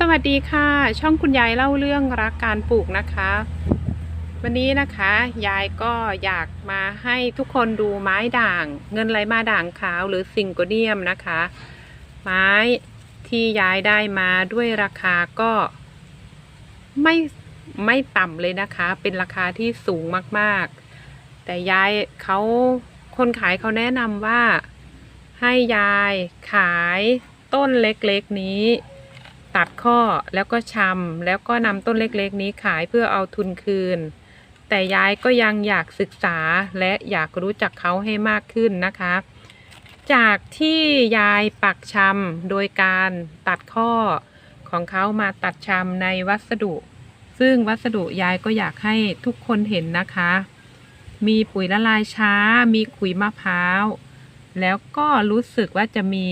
สวัสดีค่ะ ช่องคุณยายเล่าเรื่องรักการปลูกนะคะ วันนี้นะคะ ยายก็อยากมาให้ทุกคนดูไม้ด่าง เงินไหลมาด่างขาวหรือซิงโกเนียมนะคะ ไม้ที่ยายได้มาด้วยราคาก็ ไม่ไม่ต่ำเลยนะคะ เป็นราคาที่สูงมากๆ แต่ยายเขาคนขายเขาแนะนำว่าให้ยายขายต้นเล็กๆนี้ ตัดข้อแล้วก็ชำแล้วก็นำต้นเล็กๆ นี้ขายเพื่อเอาทุนคืน แต่ยายก็ยังอยากศึกษาและอยากรู้จักเขาให้มากขึ้นนะคะ จากที่ยายปักชำโดยการตัดข้อของเขามาตัดชำในวัสดุ ซึ่งวัสดุยายก็อยากให้ทุกคนเห็นนะคะ มีปุ๋ยละลายช้า มีขุยมะพร้าว แล้วก็รู้สึกว่าจะมี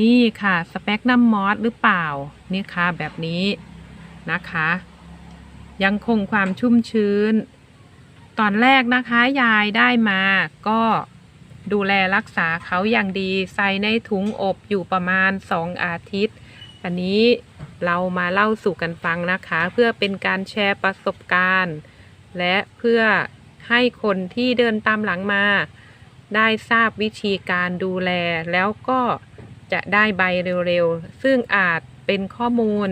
นี่ค่ะสเปกนัมมอสหรือเปล่านี่ค่ะแบบนี้นะคะ ยังคงความชุ่มชื้น ตอนแรกนะคะยายได้มาก็ดูแลรักษาเขาอย่างดีใส่ในถุงอบอยู่ประมาณ 2 อาทิตย์ อันนี้เรามาเล่าสู่กันฟังนะคะ เพื่อเป็นการแชร์ประสบการณ์ และเพื่อให้คนที่เดินตามหลังมา ได้ทราบวิธีการดูแลแล้วก็ จะได้ใบเร็วๆ ซึ่งอาจเป็นข้อมูล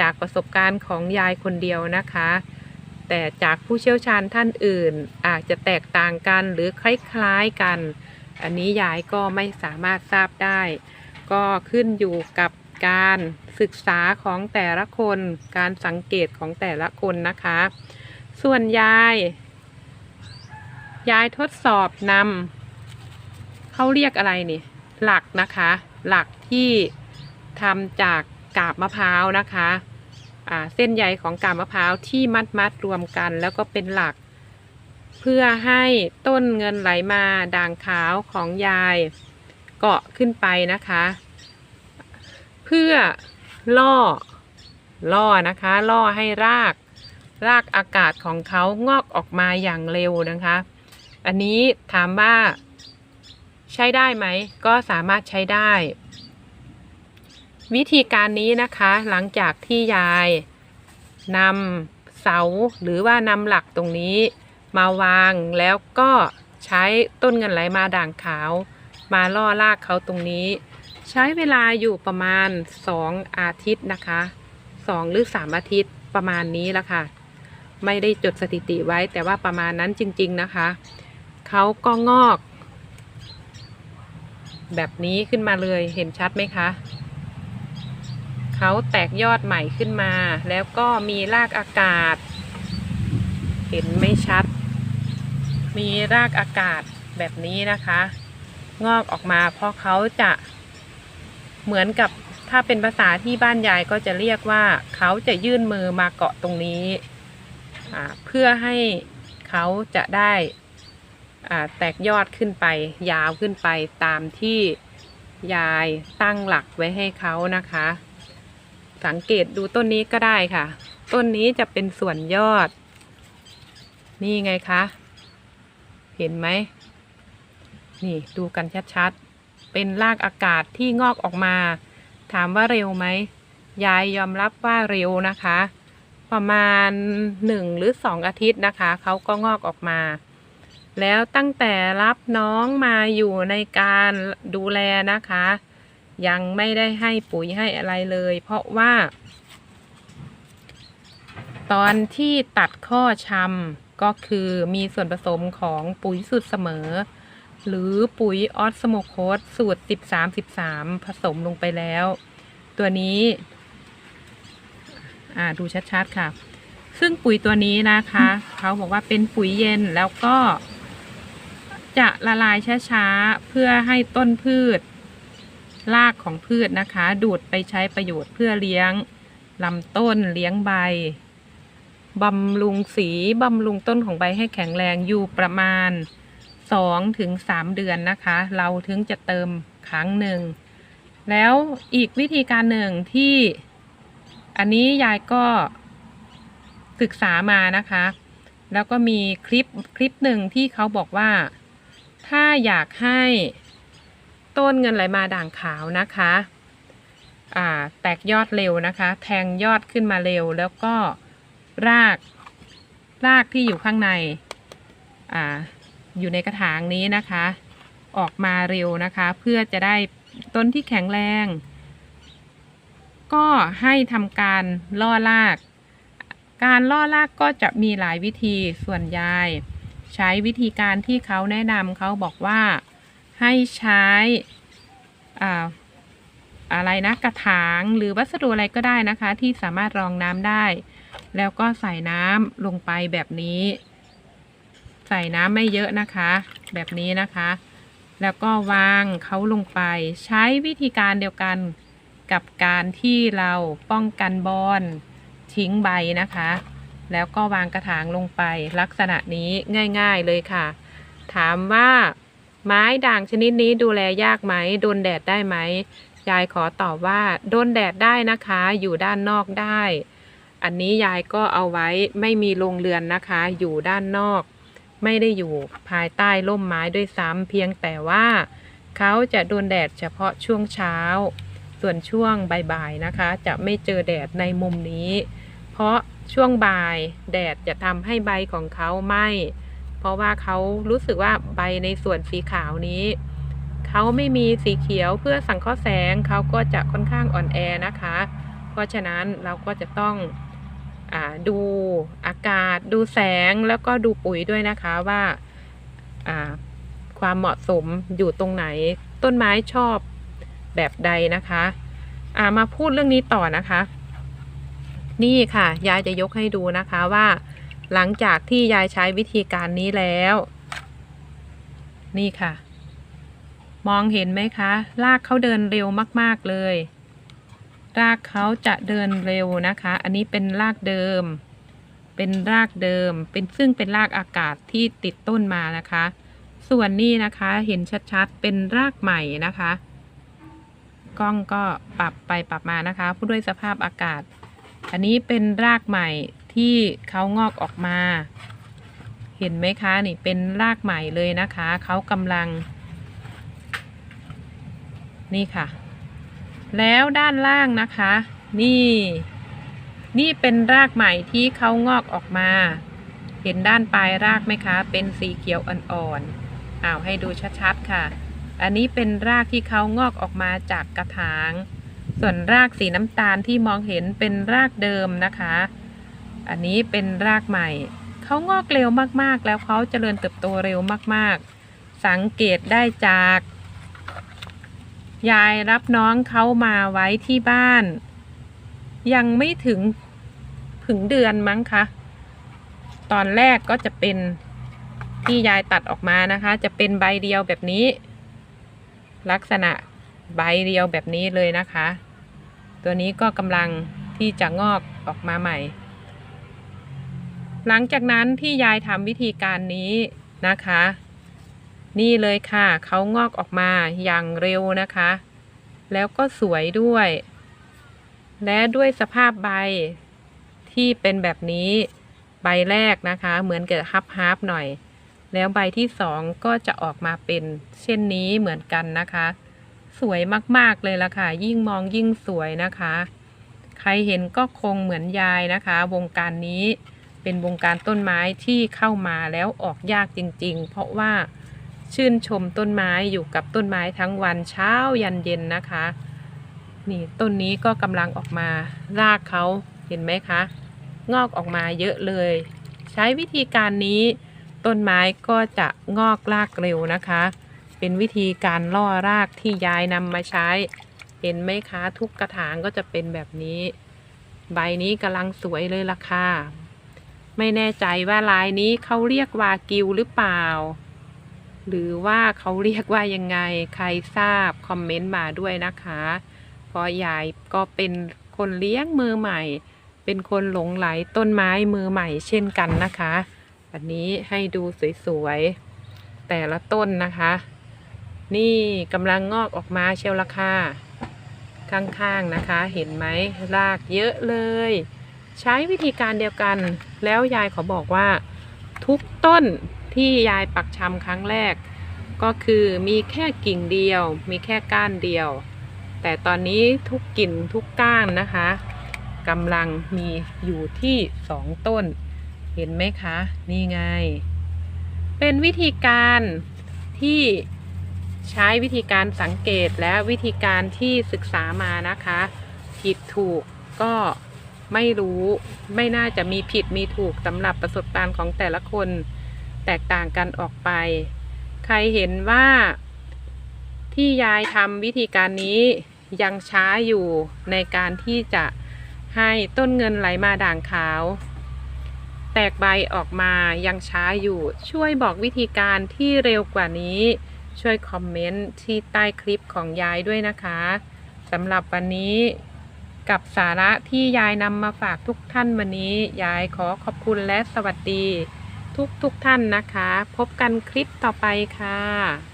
จากประสบการณ์ของยายคนเดียวนะคะ แต่จากผู้เชี่ยวชาญท่านอื่น อาจจะแตกต่างกันหรือคล้ายๆกัน อันนี้ยายก็ไม่สามารถทราบได้ ก็ขึ้นอยู่กับการศึกษาของแต่ละคน การสังเกตของแต่ละคนนะคะ ส่วนยาย ยายทดสอบนำเขาเรียกอะไรนี่ หลักนะคะ หลักที่ทำจากกาบมะพร้าวนะคะอ่าเส้นใยของกาบมะพร้าวที่มัดมัดรวมกัน แล้วก็เป็นหลัก เพื่อให้ต้นเงินไหลมาด่างขาวของยายเกาะขึ้นไปนะคะ เพื่อล่อล่อนะคะ ล่อให้รากรากอากาศของเขางอกออกมาอย่างเร็วนะคะ อันนี้ถามว่า ใช้ได้ไหม ก็สามารถใช้ได้ วิธีการนี้นะคะหลังจากที่ยายนำเสาหรือว่านำหลักตรงนี้มาวางแล้วก็ใช้ต้นเงินไหลมาด่างขาว มาล่อรากเขาตรงนี้ ใช้เวลาอยู่ประมาณ 2 อาทิตย์นะคะ 2 หรือ 3 อาทิตย์ประมาณนี้ละค่ะ ไม่ได้จดสถิติไว้แต่ว่าประมาณนั้นจริง ๆนะคะ เขาก็งอก แบบนี้ขึ้นมาเลยเห็นชัดไหมคะเขาแตกยอดใหม่ขึ้นมา แล้วก็มีรากอากาศ เห็นไม่ชัด มีรากอากาศแบบนี้นะคะ งอกออกมาเพราะเขาจะเหมือนกับถ้าเป็นภาษาที่บ้านยายก็จะเรียกว่าเขาจะยื่นมือมาเกาะตรงนี้ เพื่อให้เขาจะได้ แตกยอดขึ้นไป ยาวขึ้นไปตามที่ยายตั้งหลักไว้ให้เขานะคะ สังเกตดูต้นนี้ก็ได้ค่ะ ต้นนี้จะเป็นส่วนยอด นี่ไงคะ เห็นไหม นี่ดูกันชัดๆ เป็นรากอากาศที่งอกออกมา ถามว่าเร็วไหม ยายยอมรับว่าเร็วนะคะ ประมาณหนึ่งหรือสองอาทิตย์นะคะ เขาก็งอกออกมา แล้วตั้งแต่รับน้องมาอยู่ในการดูแลนะคะ ยังไม่ได้ให้ปุ๋ยให้อะไรเลย เพราะว่า ตอนที่ตัดข้อชำก็คือมีส่วนผสมของปุ๋ยสูตรเสมอ หรือปุ๋ยออสโมโคสสูตร 13 13 ผสมลงไปแล้ว ตัวนี้ อ่าดูชัดๆค่ะ ซึ่งปุ๋ยตัวนี้นะคะ เขาบอกว่าเป็นปุ๋ยเย็นแล้วก็ จะละลายช้าๆ เพื่อให้ต้นพืช รากของพืชนะคะ ดูดไปใช้ประโยชน์เพื่อเลี้ยงลำต้นเลี้ยงใบบำรุงสีบำรุงต้นของใบให้แข็งแรงอยู่ประมาณ 2-3ถึงเดือนนะคะ เราถึงจะเติมครั้งหนึ่ง แล้วอีกวิธีการหนึ่งที่ อันนี้ยายก็ศึกษามานะคะ แล้วก็มีคลิปคลิปหนึ่งที่เขาบอกว่า ถ้าอยากให้ต้นเงินไหลมาด่างขาวนะคะแตกยอดเร็วนะคะ แทงยอดขึ้นมาเร็ว แล้วก็รากรากที่อยู่ข้างในออยู่ในกระถางนี้นะคะ ออกมาเร็วนะคะ เพื่อจะได้ต้นที่แข็งแรง ก็ให้ทำการล่อราก การล่อรากก็จะมีหลายวิธีส่วนยาย ใช้วิธีการที่เขาแนะนำเขาบอกว่าให้ใช้อ่าอะไรนะกระถางหรือวัสดุอะไรก็ได้นะคะ ที่สามารถรองน้ำได้ แล้วก็ใส่น้ำลงไปแบบนี้ ใส่น้ำไม่เยอะนะคะ แบบนี้นะคะ แล้วก็วางเขาลงไป ใช้วิธีการเดียวกันกับการที่เราป้องกันบอนทิ้งใบนะคะ แล้วก็วางกระถางลงไปลักษณะนี้ง่ายๆเลยค่ะ ถามว่าไม้ด่างชนิดนี้ดูแลยากไหมโดนแดดได้ไหมยายขอตอบว่าโดนแดดได้นะคะ อยู่ด้านนอกได้ อันนี้ยายก็เอาไว้ไม่มีโรงเรือนนะคะ อยู่ด้านนอก ไม่ได้อยู่ภายใต้ร่มไม้ด้วยซ้ำเพียงแต่ว่าเขาจะโดนแดดเฉพาะช่วงเช้า ส่วนช่วงบ่ายๆนะคะ จะไม่เจอแดดในมุมนี้ เพราะ ช่วงบ่ายแดดจะทำให้ใบของเขาไหม้เพราะว่าเขารู้สึกว่าใบในส่วนสีขาวนี้เขาไม่มีสีเขียวเพื่อสังเคราะห์แสงเขาก็จะค่อนข้างอ่อนแอนะคะ เพราะฉะนั้นเราก็จะต้องอาดูอากาศ ดูแสงแล้วก็ดูปุ๋ยด้วยนะคะว่าอ่าความเหมาะสมอยู่ตรงไหน ต้นไม้ชอบแบบใดนะคะอ่ามาพูดเรื่องนี้ต่อนะคะ นี่ค่ะ ยายจะยกให้ดูนะคะว่า หลังจากที่ยายใช้วิธีการนี้แล้ว นี่ค่ะ มองเห็นไหมคะ รากเขาเดินเร็วมาก ๆ เลย รากเขาจะเดินเร็วนะคะ อันนี้เป็นรากเดิม เป็นรากเดิม เป็นซึ่งเป็นรากอากาศที่ติดต้นมานะคะ ส่วนนี้นะคะเห็นชัดๆ เป็นรากใหม่นะคะ กล้องก็ปรับไปปรับมานะคะ ผู้ด้วยสภาพอากาศ อันนี้เป็นรากใหม่ที่เขางอกออกมา เห็นไหมคะนี่เป็นรากใหม่เลยนะคะเขากำลัง นี่ค่ะ แล้วด้านล่างนะคะ นี่ นี่เป็นรากใหม่ที่เขางอกออกมา เห็นด้านปลายรากไหมคะ เป็นสีเขียวอ่อนๆอ้าวให้ดูชัดๆค่ะ อันนี้เป็นรากที่เขางอกออกมาจากกระถาง ส่วนรากสีน้ำตาลที่มองเห็นเป็นรากเดิมนะคะ อันนี้เป็นรากใหม่ เขางอกเร็วมากๆ แล้วเขาเจริญเติบโตเร็วมากๆ สังเกตได้จาก ยายรับน้องเขามาไว้ที่บ้าน ยังไม่ถึงถึงเดือนมั้งคะ ตอนแรกก็จะเป็นที่ยายตัดออกมานะคะ จะเป็นใบเดียวแบบนี้ ลักษณะ ใบเดียวแบบนี้เลยนะคะ ตัวนี้ก็กำลังที่จะงอกออกมาใหม่ หลังจากนั้นที่ยายทำวิธีการนี้นะคะ นี่เลยค่ะเขางอกออกมาอย่างเร็วนะคะ แล้วก็สวยด้วย และด้วยสภาพใบที่เป็นแบบนี้ใบแรกนะคะ เหมือนกับฮับฮับหน่อย แล้วใบที่สองก็จะออกมาเป็นเช่นนี้เหมือนกันนะคะ สวยมากๆเลยละค่ะ ยิ่งมองยิ่งสวยนะคะ ใครเห็นก็คงเหมือนยายนะคะ วงการนี้เป็นวงการต้นไม้ที่เข้ามาแล้วออกยากจริง ๆ เพราะว่าชื่นชมต้นไม้อยู่กับต้นไม้ทั้งวันเช้ายันเย็นนะคะ นี่ต้นนี้ก็กำลังออกมารากเขาเห็นไหมคะ งอกออกมาเยอะเลย ใช้วิธีการนี้ ต้นไม้ก็จะงอกรากเร็วนะคะ เป็นวิธีการล่อรากที่ยายนำมาใช้ เห็นไหมคะทุกกระถางก็จะเป็นแบบนี้ ใบนี้กำลังสวยเลยล่ะค่ะ ไม่แน่ใจว่าลายนี้เขาเรียกวากิวหรือเปล่า หรือว่าเขาเรียกว่ายังไงใครทราบคอมเมนต์มาด้วยนะคะเพราะยายก็เป็นคนเลี้ยงมือใหม่ เป็นคนหลงไหลต้นไม้มือใหม่เช่นกันนะคะ อันนี้ให้ดูสวยๆแต่ละต้นนะคะ นี่กำลังงอกออกมาเชียวละค่ะข้างๆนะคะ เห็นไหมรากเยอะเลย ใช้วิธีการเดียวกัน แล้วยายขอบอกว่า ทุกต้นที่ยายปักชำครั้งแรก ก็คือมีแค่กิ่งเดียว มีแค่ก้านเดียว แต่ตอนนี้ทุกกิ่งทุกก้านนะคะกำลังมีอยู่ที่สองต้น เห็นไหมคะ นี่ไง เป็นวิธีการที่ ใช้วิธีการสังเกตและวิธีการที่ศึกษามานะคะ ผิดถูกก็ไม่รู้ไม่น่าจะมีผิดมีถูกสำหรับประสบการณ์ของแต่ละคนแตกต่างกันออกไป ใครเห็นว่าที่ยายทำวิธีการนี้ยังช้าอยู่ในการที่จะให้ต้นเงินไหลมาด่างขาว แตกใบออกมายังช้าอยู่ช่วยบอกวิธีการที่เร็วกว่านี้ ช่วยคอมเมนต์ที่ใต้คลิปของยายด้วยนะคะสำหรับวันนี้กับสาระที่ยายนำมาฝากทุกท่านวันนี้ ยายขอขอบคุณและสวัสดี ทุกทุกท่านนะคะ พบกันคลิปต่อไปค่ะ